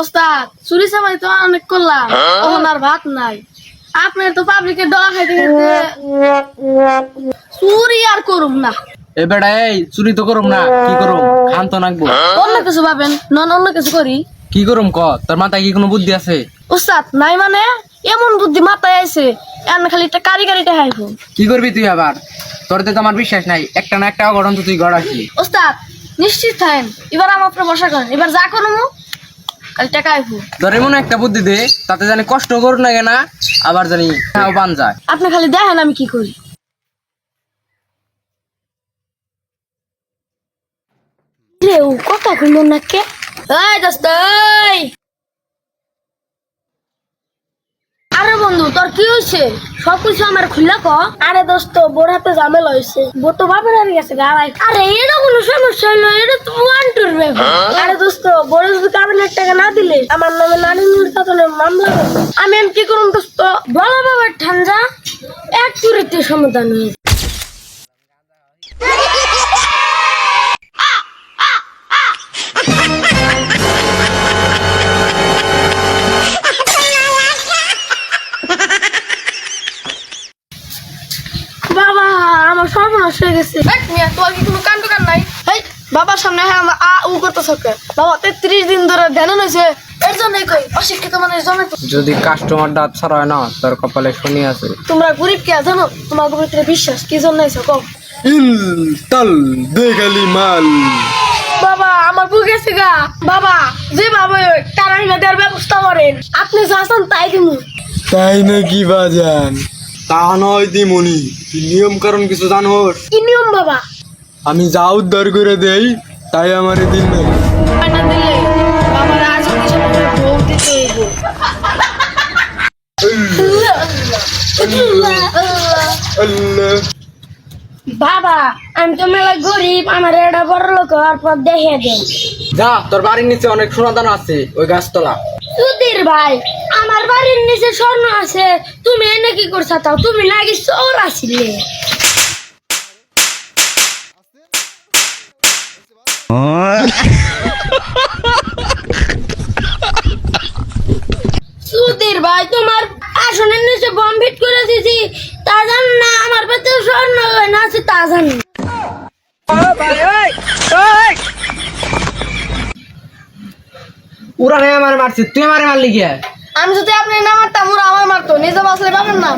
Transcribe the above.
ওস্তাদ চুরি চামারি তো অনেক করলাম। তখন আর ভাত নাই। আপনার তো পাবলিকের ডলা খাইতে খাইতে চুরি আর করুম না। এ বেটা এই চুরি তো করুম না। কি করুম? খান তো নাকবো অন্য কিছু ভাবেন? নন অন্য কিছু করি? কি করুম ক? তোর মাথায় কি কোনো বুদ্ধি আছে? ওস্তাদ নাই মানে? এমন বুদ্ধি মাথায় আইছে এন খালি একটা কারিগরিটা হাইব কি করবি তুই আবার? তোর তো আমার বিশ্বাস নাই। একটা না একটা অঘটন তো তুই গড়াসি ওস্তাদ নিশ্চিত থাকেন এবার আমার উপরে ভরসা করেন। এবার যা করব খালি টাকা আইব। এমন একটা বুদ্ধি দে তাতে জানি কষ্ট করুন না কেনা আবার জানি খাও পান যায়। আপনি খালি দেখেন আমি কি করি। রে ও কথা কইল না কে? এই দোস্ত এই আরে বন্ধু তোর কি হয়েছে? সব কিছু আমার খুললা ক। আরে দোস্ত বোর হাতে ঝামেলা হয়েছে। বোর তো বাপের হারিয়ে গেছে গাড়াই আরে এটা কোনো সমস্যা হলো? এটা তো ওয়ান টুর ব্যাপার আরে দোস্ত বোর যদি কাবিনের টাকা না দিলে আমার নামে নারী নির্যাতনের মামলা। আমি এম কি করুন দোস্ত? বলা বাবার ঠান্ডা এক চুরিতে সমাধান হয়ে আমার সর্বনাশ হয়ে গেছে। মিয়া তোর কি কোনো কাণ্ড কান নাই? এই বাবার সামনে হ্যাঁ আমরা আ উ করতে থাকে বাবা তেত্রিশ দিন ধরে ধ্যান হয়েছে এর জন্যই কই অশিক্ষিত মানুষ জমে যদি কাস্টমার দাঁত ছাড়া হয় না তোর কপালে শনি আছে। তোমরা গরিব কে জানো? তোমার ভিতরে বিশ্বাস কি জন্য এসো কম ইল তাল দেখালি মাল। বাবা আমার বুক গেছে গা। বাবা যে বাবা তারাই না দেওয়ার ব্যবস্থা করেন। আপনি যা চান তাই দিমু। তাই নাকি বাজান? তা নয় দিমনি তুই নিয়ম কারণ কিছু জানোস? কি নিয়ম বাবা? আমি যা উদ্ধার করে দেই তাই আমার দিন নাই বাবা আমি তো মেলা গরিব আমার এটা বড় লোক হওয়ার পর দেখে দেন যা তোর বাড়ির নিচে অনেক সোনাদান আছে ওই গাছতলা। সুধীর ভাই, আমার বাড়ির নিচে স্বর্ণ আছে। তুমি এনে কি করছা? তাও তুমি নাকি চোর আসিলে? সুধীর ভাই, তোমার আসনের নিচে বম ফিট করে দিছি। তা জান না, আমার পেতে স্বর্ণ না আছে, তা জানি। ওরা আমার মারছি তুই আমারে মারলি কি? আমি যদি আপনি না মারতাম ওরা আমার মারতো নিজে বাসলে পাবেন না।